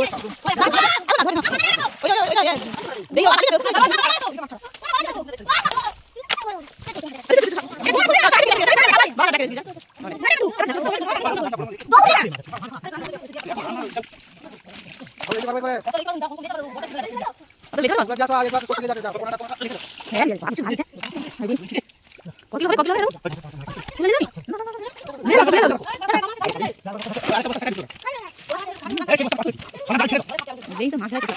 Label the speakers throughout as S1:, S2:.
S1: কত
S2: 来先把上把腿把了拿起来走你围一个拿起来走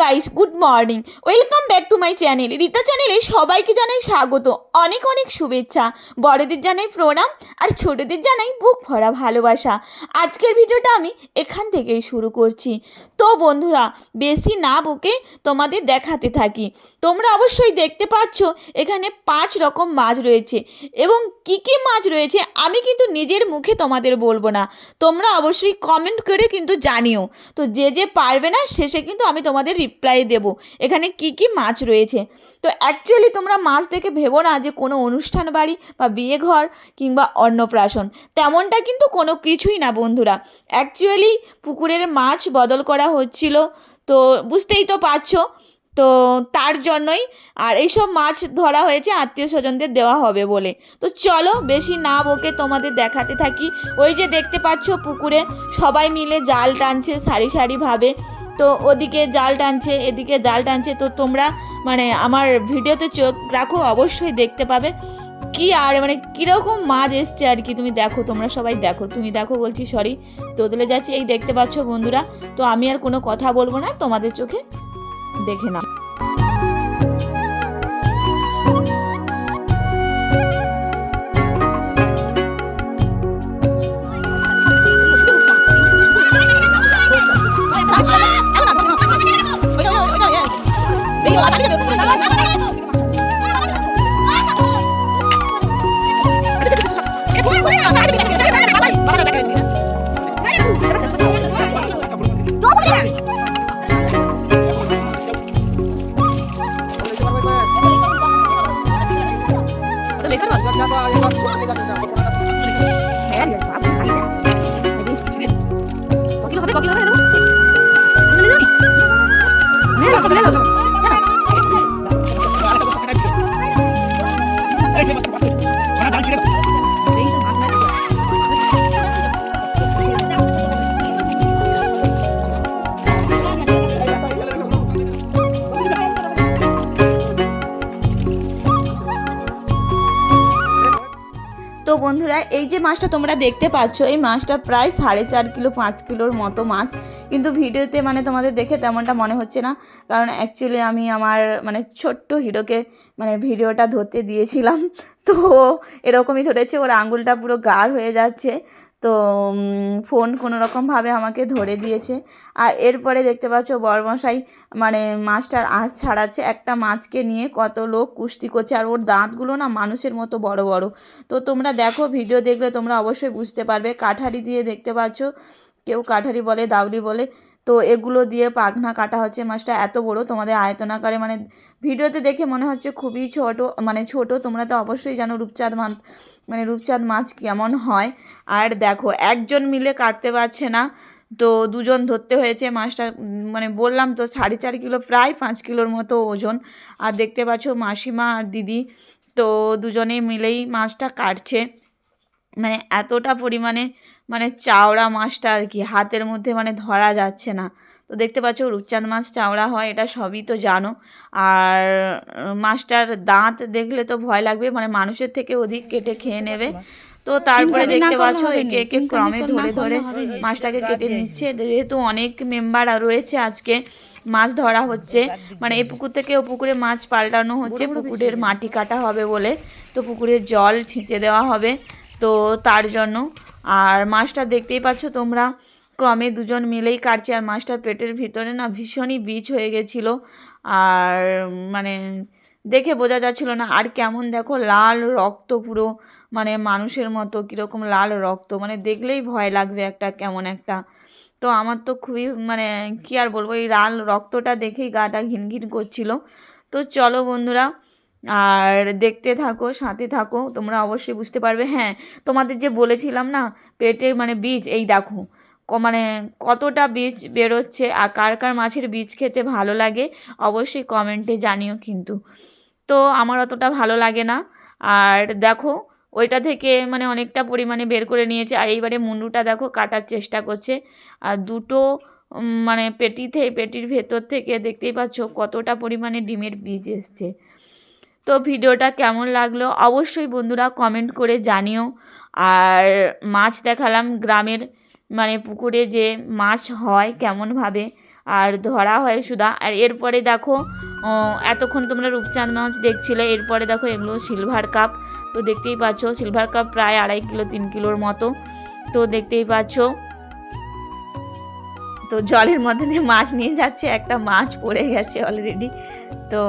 S1: guys good morning welcome back to my channel Rita চ্যানেলে সবাইকে জানাই স্বাগত। অনেক অনেক শুভেচ্ছা। বড়দের জানাই প্রণাম আর ছোটদের জানাই বুক ভরা ভালোবাসা। আজকের ভিডিওটা আমি এখান থেকেই শুরু করছি। তো বন্ধুরা, বেশি না বুকে তোমাদের দেখাতে থাকি। তোমরা অবশ্যই দেখতে পাচ্ছ, এখানে পাঁচ রকম মাছ রয়েছে। এবং কী কী মাছ রয়েছে, আমি কিন্তু নিজের মুখে তোমাদের বলব না। তোমরা অবশ্যই কমেন্ট করে কিন্তু জানিও। তো যে যে পারবে না শেষে কিন্তু আমি তোমাদের রিপ্লাই দেব। এখানে কি কি মাছ রয়েছে? তো অ্যাকচুয়ালি তোমরা মাছ দেখে ভেবো না যে কোনো অনুষ্ঠান বাড়ি বা বিয়ে ঘর কিংবা অন্নপ্রাশন। তেমনটা কিন্তু কোনো কিছুই না বন্ধুরা। অ্যাকচুয়ালি পুকুরের মাছ বদল করা হচ্ছিল। তো বুঝতেই তো পারছ। তো তার জন্যই আর এইসব মাছ ধরা হয়েছে, আত্মীয় স্বজনদের দেওয়া হবে বলে। তো চলো বেশি না বকে তোমাদের দেখাতে থাকি। ওই যে দেখতে পাচ্ছ পুকুরে সবাই মিলে জাল টানছে সারি সারিভাবে তো ওদিকে জাল টানছে, এদিকে জাল টানছে। তো তোমরা মানে আমার ভিডিওতে চোখ রাখো, অবশ্যই দেখতে পাবে। কি আর মানে কীরকম মাছ এসছে আর কি তুমি দেখো, তোমরা সবাই দেখো। তুমি দেখো বলছি সরি তোদলে যাচ্ছি। এই দেখতে পাচ্ছ বন্ধুরা, তো আমি আর কোনো কথা বলব না তোমাদের চোখে। দেখে নাও। তো বন্ধুরা এই যে মাছটা তোমরা দেখতে পাচ্ছ, এই মাছটা প্রায় সাড়ে চার কিলো, পাঁচ কিলোর মতো মাছ। কিন্তু ভিডিওতে মানে তোমাদের দেখে তেমনটা মনে হচ্ছে না। কারণ অ্যাকচুয়ালি আমি আমার মানে ছোট্ট হিরোকে মানে ভিডিওটা ধরতে দিয়েছিলাম। তো এরকমই ধরেছে, ওর আঙুলটা পুরো গাঢ় হয়ে যাচ্ছে। তো ফোন কোনো রকমভাবে আমাকে ধরে দিয়েছে। আর এরপরে দেখতে পাচ্ছ বড়মশাই মানে মাছটার আঁশ ছাড়াচ্ছে একটা মাছকে নিয়ে কত লোক কুস্তি করছে। আর ওর দাঁতগুলো না মানুষের মতো বড় বড়। তো তোমরা দেখো, ভিডিও দেখলে তোমরা অবশ্যই বুঝতে পারবে। কাঠারি দিয়ে দেখতে পাচ্ছ, কেউ কাঠারি বলে দাউলি বলে। তো এগুলো দিয়ে পাখনা কাটা হচ্ছে মাছটা এত বড়, তোমাদের আয়তনাকারে মানে ভিডিওতে দেখে মনে হচ্ছে খুবই ছোট মানে ছোট, তোমরা তো অবশ্যই জানো রূপচাঁদ মাছ মানে রূপচাঁদ মাছ কেমন হয়। আর দেখো, একজন মিলে কাটতে পারছে না, তো দুজন ধরতে হয়েছে মাছটা মানে বললাম তো সাড়ে চার কিলো, প্রায় পাঁচ কিলোর মতো ওজন। আর দেখতে পাচ্ছ মাসিমা আর দিদি, তো দুজনেই মিলেই মাছটা কাটছে। মানে এতটা পরিমাণে মানে চাওড়া মাছটা আর কি হাতের মধ্যে মানে ধরা যাচ্ছে না। তো দেখতে পাচ্ছ রূপচাঁদ মাছ চাওড়া হয় এটা সবই তো জানো। আর মাছটার দাঁত দেখলে তো ভয় লাগবে মানে মানুষের থেকে অধিক কেটে খেয়ে নেবে। তো তারপরে দেখতে পাচ্ছ একে একে ক্রমে ধরে ধরে মাছটাকে কেটে নিচ্ছে। যেহেতু অনেক মেম্বার রয়েছে আজকে মাছ ধরা হচ্ছে। মানে এই পুকুর থেকে ও পুকুরে মাছ পাল্টানো হচ্ছে পুকুরের মাটি কাটা হবে বলে। তো পুকুরের জল ছিঁচে দেওয়া হবে। তো তার জন্য আর মাছটা দেখতেই পাচ্ছ তোমরা। ক্রমে দুজন মিলেই কাটছে, আর মাছটার পেটের ভিতরে না ভীষণই বীজ হয়ে গেছিল। আর মানে দেখে বোঝা যাচ্ছিল না, আর কেমন দেখো লাল রক্ত পুরো মানে মানুষের মতো কীরকম লাল রক্ত মানে দেখলেই ভয় লাগবে একটা, কেমন একটা। তো আমার তো খুবই মানে কী আর বলব, এই লাল রক্তটা দেখেই গাটা ঘিনঘিন করছিল। তো চলো বন্ধুরা আর দেখতে থাকো, সাথে থাকো, তোমরা অবশ্যই বুঝতে পারবে। হ্যাঁ তোমাদের যে বলেছিলাম না, পেটে মানে বীজ, এই দেখো মানে কতটা বীজ বেরোচ্ছে আর কার কার মাছের বীজ খেতে ভালো লাগে, অবশ্যই কমেন্টে জানিও কিন্তু। তো আমার অতটা ভালো লাগে না। আর দেখো, ওইটা থেকে মানে অনেকটা পরিমাণে বের করে নিয়েছে। আর এইবারে মুন্ডুটা দেখো, কাটার চেষ্টা করছে। আর দুটো মানে পেটিতে, পেটির ভেতর থেকে দেখতেই পাচ্ছ কতটা পরিমাণে ডিমের বীজ এসছে। তো ভিডিওটা কেমন লাগল অবশ্যই বন্ধুরা কমেন্ট করে জানিও। আর মাছ দেখালাম গ্রামের মানে পুকুরে যে মাছ হয় কেমনভাবে, আর ধরা হয় সুদা। আর এরপরে দেখো এতক্ষণ তোমরা রূপচাঁদ মাছ দেখছিলে, এরপরে দেখো এগুলো সিলভার কাপ তো দেখতেই পাচ্ছ সিলভার কাপ প্রায় আড়াই কিলো, তিন কিলোর মতো। তো দেখতেই পাচ্ছ, তো জলের মধ্যে দিয়ে মাছ নিয়ে যাচ্ছে, একটা মাছ পড়ে গেছে অলরেডি তো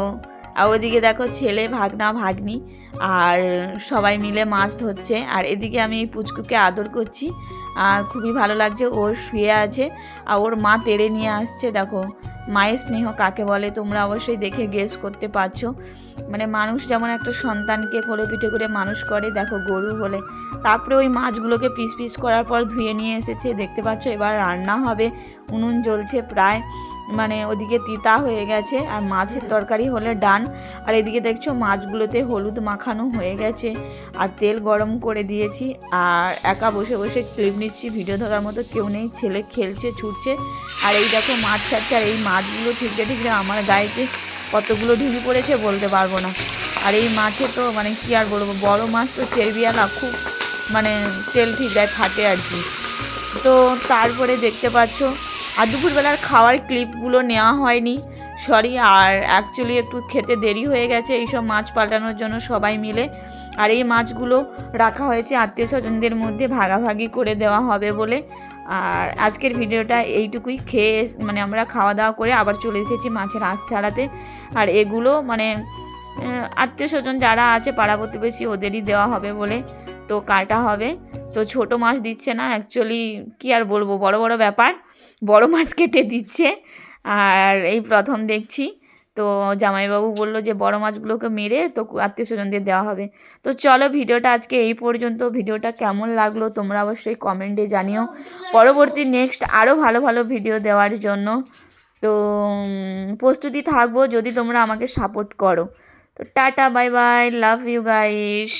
S1: আর ওদিকে দেখো ছেলে, ভাগনা, ভাগ্নি আর সবাই মিলে মাছ ধরছে। আর এদিকে আমি এই পুচকুকে আদর করছি। আর খুবই ভালো লাগছে ওর শুয়ে আছে। আর ওর মা তেড়ে নিয়ে আসছে, দেখো। মায়ের স্নেহ কাকে বলে, তোমরা অবশ্যই দেখে গেস করতে পারছ। মানে মানুষ যেমন একটা সন্তানকে কোলে পিঠে করে মানুষ করে, দেখো, গরু বলে। তারপরে ওই মাছগুলোকে পিস পিস করার পর ধুয়ে নিয়ে এসেছে। দেখতে পাচ্ছ, এবার রান্না হবে। উনুন জ্বলছে প্রায়। মানে ওদিকে তিতা হয়ে গেছে আর মাছের তরকারি হলে ডান। আর এদিকে দেখছ মাছগুলোতে হলুদ মাখানো হয়ে গেছে আর তেল গরম করে দিয়েছি। আর একা বসে বসে ক্লিপ নিচ্ছি ভিডিও ধরার মতো কেউ নেই, ছেলে খেলছে, ছুটছে। আর এই দেখো মাছ ছাড়ছে, আর এই মাছগুলো ঠিকরে ঠিকরে আমার গায়েতে কতগুলো ঢুকে পড়েছে বলতে পারব না। আর এই মাছে তো মানে কি আর বলব, বড় মাছ তো চেরবিয়ালা খুব মানে তেল ঠিক দেয় ফাটে আর কি। তো তারপরে দেখতে পাচ্ছ আর দুপুরবেলার খাওয়ার ক্লিপগুলো নেওয়া হয়নি। সরি আর অ্যাকচুয়ালি একটু খেতে দেরি হয়ে গেছে, এইসব মাছ পাল্টানোর জন্য সবাই মিলে। আর এই মাছগুলো রাখা হয়েছে আত্মীয় স্বজনদের মধ্যে ভাগাভাগি করে দেওয়া হবে বলে। আর আজকের ভিডিওটা এইটুকুই। খেয়ে মানে আমরা খাওয়া দাওয়া করে আবার চলে এসেছি মাছের আঁশ ছাড়াতে। আর এগুলো মানে আত্মীয় স্বজন যারা আছে পাড়া প্রতিবেশী ওদেরই দেওয়া হবে বলে। তো কাটা হবে। তো ছোট মাছ দিচ্ছে না অ্যাকচুয়ালি কি আর বলব, বড় বড় ব্যাপার। বড় মাছ কেটে দিচ্ছে। আর এই প্রথম দেখছি, তো জামাইবাবু বলল যে বড় মাছগুলোকে মেরে তো আত্মীয় স্বজনদের দেওয়া হবে। তো চলো ভিডিওটা আজকে এই পর্যন্ত। ভিডিওটা কেমন লাগল তোমরা অবশ্যই কমেন্টে জানিও। পরবর্তী নেক্সট আরও ভালো ভালো ভিডিও দেওয়ার জন্য। তো প্রস্তুতি থাকব যদি তোমরা আমাকে সাপোর্ট করো। তো tata bye bye love you guys